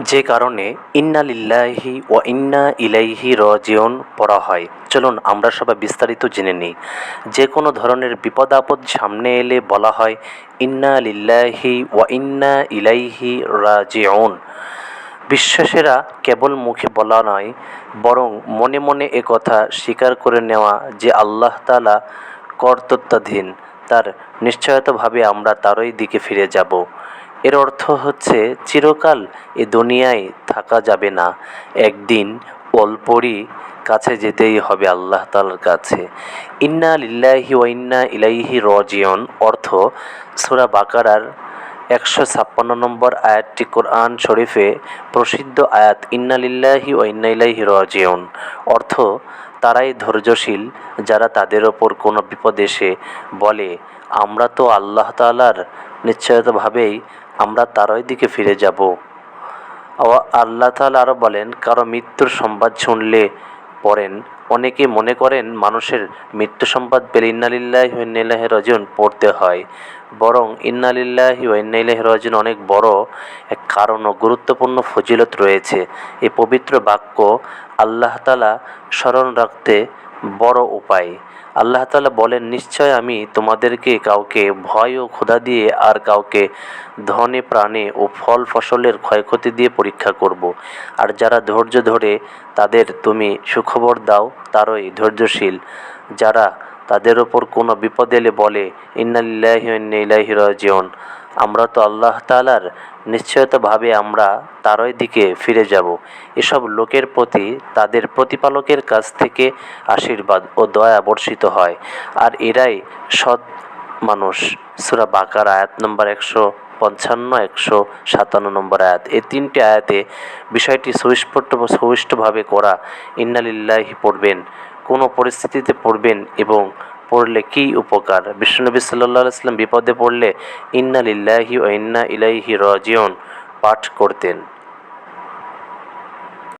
যে কারণে ইন্না লিল্লাহি ও ইন্না ইলাইহি রজিউন পড়া হয়। চলুন আমরা সবাই বিস্তারিত জেনে নিই। যে কোনো ধরনের বিপদ আপদ সামনে এলে বলা হয়, ইন্না লিল্লাহি ও ইন্না ইলাইহি রাজিউন বিশ্বাসেরা কেবল মুখে বলা নয়, বরং মনে মনে এ কথা স্বীকার করে নেওয়া যে আল্লাহ তালা কর্তৃত্বাধীন, তার নিশ্চয়তভাবে আমরা তারই দিকে ফিরে যাব। এর অর্থ হচ্ছে, চিরকাল এ দুনিয়ায় থাকা যাবে না। একদিন অল্পরই কাছে যেতেই হবে আল্লাহ তালার কাছে। ইন্না লিল্লাহি ওয়াইন্না ইন্না ইলাইহি রজিয়ন অর্থ, সুরা বাকারার একশো ছাপ্পান্ন নম্বর আয়াতটি কোরআন শরীফে প্রসিদ্ধ আয়াত, ইন্নালিল্লাহি ও ইন্না ইলাইহি রজিয়ন অর্থ, তারাই ধৈর্যশীল যারা তাদের ওপর কোনো বিপদ এসে বলে, আমরা তো আল্লাহ তালার নিশ্চয়তভাবেই আমরা তারই দিকে ফিরে যাব আল্লাহ তালা আরও বলেন, কারও মৃত্যুর সংবাদ শুনলে পড়েন। অনেকে মনে করেন মানুষের মৃত্যু সম্পাদ পেলে ইন্নালিল্লাহ ইন্নাইলাহি রজন পড়তে হয়। বরং ইন্নালিল্লাহি ইন্নাইলাহ রজন অনেক বড় এক কারণ ও গুরুত্বপূর্ণ ফজিলত রয়েছে। এই পবিত্র বাক্য আল্লাহ তালা স্মরণ রাখতে বড় উপায়। আল্লাহ তালা বলেন, নিশ্চয় আমি তোমাদেরকে কাউকে ভয় ও ক্ষুধা দিয়ে আর কাউকে ধনে প্রাণে ও ফল ফসলের ক্ষয়ক্ষতি দিয়ে পরীক্ষা করব। আর যারা ধৈর্য ধরে তাদের তুমি সুখবর দাও, তারই ধৈর্যশীল। যারা তাদের ওপর কোনো বিপদ এলে বলে, ইন্নালিল্লাহি রাজিউন। আমরা তো আল্লাহ তালার নিশ্চয়তভাবে আমরা তারই দিকে ফিরে যাব। এসব লোকের প্রতি তাদের প্রতিপালকের কাছ থেকে আশীর্বাদ ও দয়া বর্ষিত হয়। আর এরাই সৎ মানুষ। সুরা বাকার আয়াত নম্বর একশো পঞ্চান্ন, একশো সাতান্ন নম্বর আয়াত। এই তিনটি আয়াতে বিষয়টি সুস্পষ্ট সুস্পষ্টভাবে করা ইন্নালিল্লাহি পড়বেন, কোনো পরিস্থিতিতে পড়বেন এবং পড়লে কি উপকার? বিশ্বনবী সাল্লাহ সাল্লাম বিপদে পড়লে, ইন্না লিল্লাহি ও ইন্না ইলাইহি রাজিউন পাঠ করতেন।